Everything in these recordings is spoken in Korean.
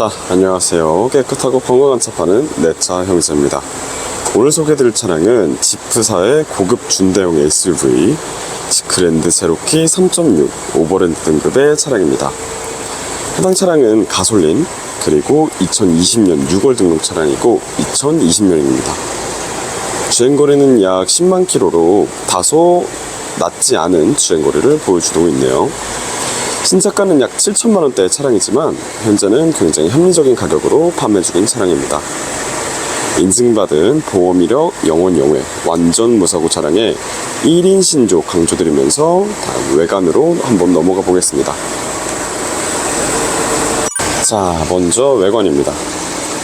자, 안녕하세요. 깨끗하고 건강한 차 파는 내차 형제입니다. 오늘 소개해드릴 차량은 지프사의 고급 준대용 SUV 지크랜드 제로키 3.6 오버랜드 등급의 차량입니다. 해당 차량은 가솔린 그리고 2020년 6월 등록 차량이고 2020년입니다. 주행거리는 약 10만 킬로로 다소 낮지 않은 주행거리를 보여주고 있네요. 신차가는 약 7천만 원대의 차량이지만 현재는 굉장히 합리적인 가격으로 판매 중인 차량입니다. 인증받은 보험 이력 영원 영회 완전 무사고 차량에 1인 신조 강조드리면서 다음 외관으로 한번 넘어가 보겠습니다. 자, 먼저 외관입니다.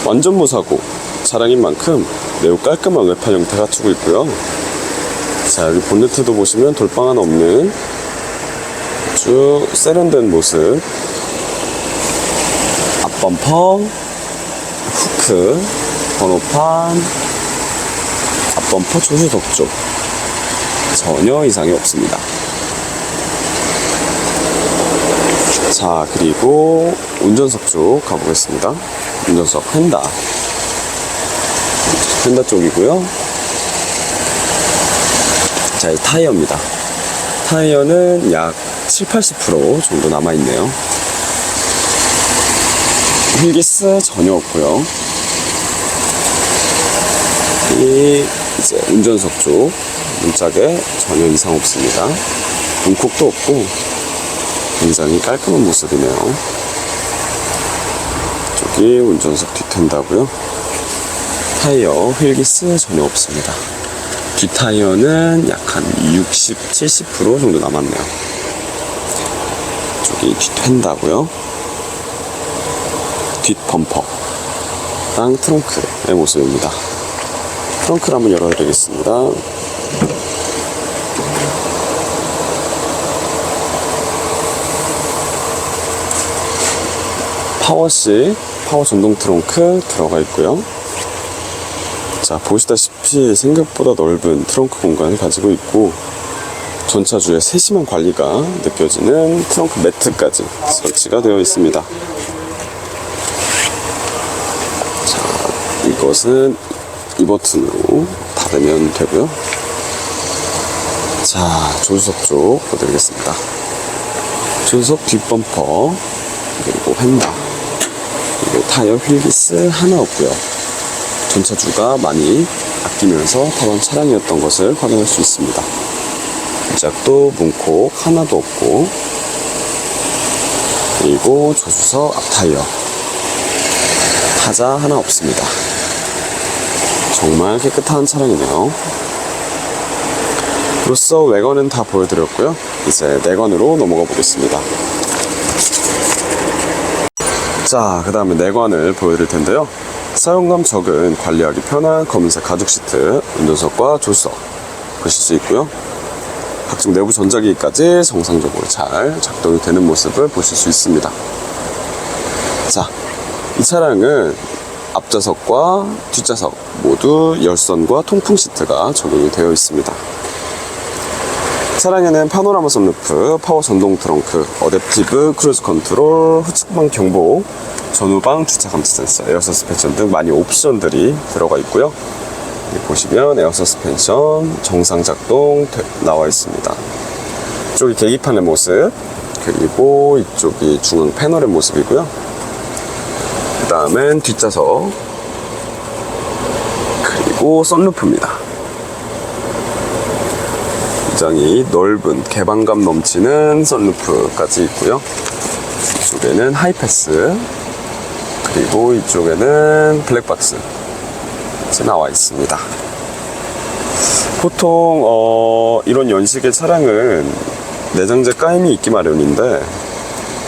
완전 무사고 차량인 만큼 매우 깔끔한 외판 형태 갖추고 있고요. 자, 여기 본네트도 보시면 돌방 하나 없는 아주 세련된 모습. 앞범퍼, 후크, 번호판, 앞범퍼 조수석 쪽. 전혀 이상이 없습니다. 자, 그리고 운전석 쪽 가보겠습니다. 운전석 펜다. 펜다 쪽이고요. 자, 이 타이어입니다. 타이어는 약 7, 80% 정도 남아있네요. 휠기스 전혀 없고요. 이 이제 운전석 쪽 문짝에 전혀 이상 없습니다. 문콕도 없고 굉장히 깔끔한 모습이네요. 저기 운전석 뒷텐다고요. 타이어 휠기스 전혀 없습니다. 뒷타이어는 약 한 60, 70% 정도 남았네요. 저기 뒷텐다고요. 뒷 범퍼랑 트렁크의 모습입니다. 트렁크를 한번 열어드리겠습니다. 파워시 파워 전동 트렁크 들어가 있고요. 자 보시다시피 생각보다 넓은 트렁크 공간을 가지고 있고 전차주의 세심한 관리가 느껴지는 트렁크 매트까지 설치가 되어 있습니다. 자 이것은 이 버튼으로 닫으면 되고요. 자 조수석 쪽 보여드리겠습니다. 조수석 뒷범퍼 그리고 휀다 그리고 타이어 휠기스 하나 없고요. 전차주가 많이 아끼면서 타던 차량이었던 것을 확인할 수 있습니다. 문짝도 문콕 하나도 없고 그리고 조수석 앞타이어 타자 하나 없습니다. 정말 깨끗한 차량이네요. 로서 외관은 다 보여드렸고요. 이제 내관으로 넘어가 보겠습니다. 자, 그 다음에 내관을 보여드릴 텐데요. 사용감 적은 관리하기 편한 검은색 가죽 시트, 운전석과 조수석 보실 수 있고요. 각종 내부 전자기기까지 정상적으로 잘 작동이 되는 모습을 보실 수 있습니다. 자, 이 차량은 앞좌석과 뒷좌석 모두 열선과 통풍 시트가 적용이 되어 있습니다. 차량에는 파노라마 선루프, 파워 전동 트렁크, 어댑티브 크루즈 컨트롤, 후측방 경보, 전후방 주차 감지 센서, 에어 서스펜션 등 많이 옵션들이 들어가 있고요. 여기 보시면 에어 서스펜션 정상 작동 되- 나와 있습니다. 이쪽이 계기판의 모습, 그리고 이쪽이 중앙 패널의 모습이고요. 그 다음엔 뒷좌석, 그리고 썬루프입니다. 굉장히 넓은 개방감 넘치는 썬루프까지 있고요. 이쪽에는 하이패스 그리고 이쪽에는 블랙박스 나와 있습니다. 보통 어, 이런 연식의 차량은 내장재 까임이 있기 마련인데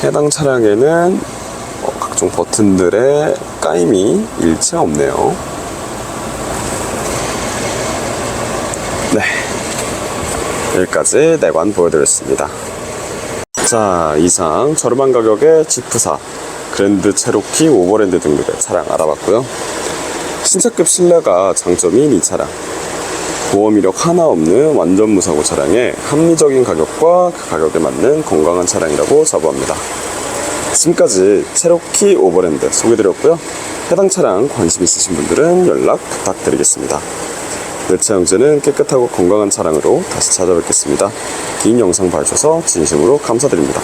해당 차량에는 어, 각종 버튼들의 까임이 일체 없네요. 네. 여기까지 내관 보여드렸습니다. 자, 이상 저렴한 가격의 지프사 그랜드 체로키 오버랜드 등급의 차량 알아봤고요. 신차급 신뢰가 장점인 이 차량. 보험 이력 하나 없는 완전 무사고 차량에 합리적인 가격과 그 가격에 맞는 건강한 차량이라고 자부합니다. 지금까지 체로키 오버랜드 소개드렸고요. 해당 차량 관심 있으신 분들은 연락 부탁드리겠습니다. 내차 형제는 깨끗하고 건강한 차량으로 다시 찾아뵙겠습니다. 긴 영상 봐주셔서 진심으로 감사드립니다.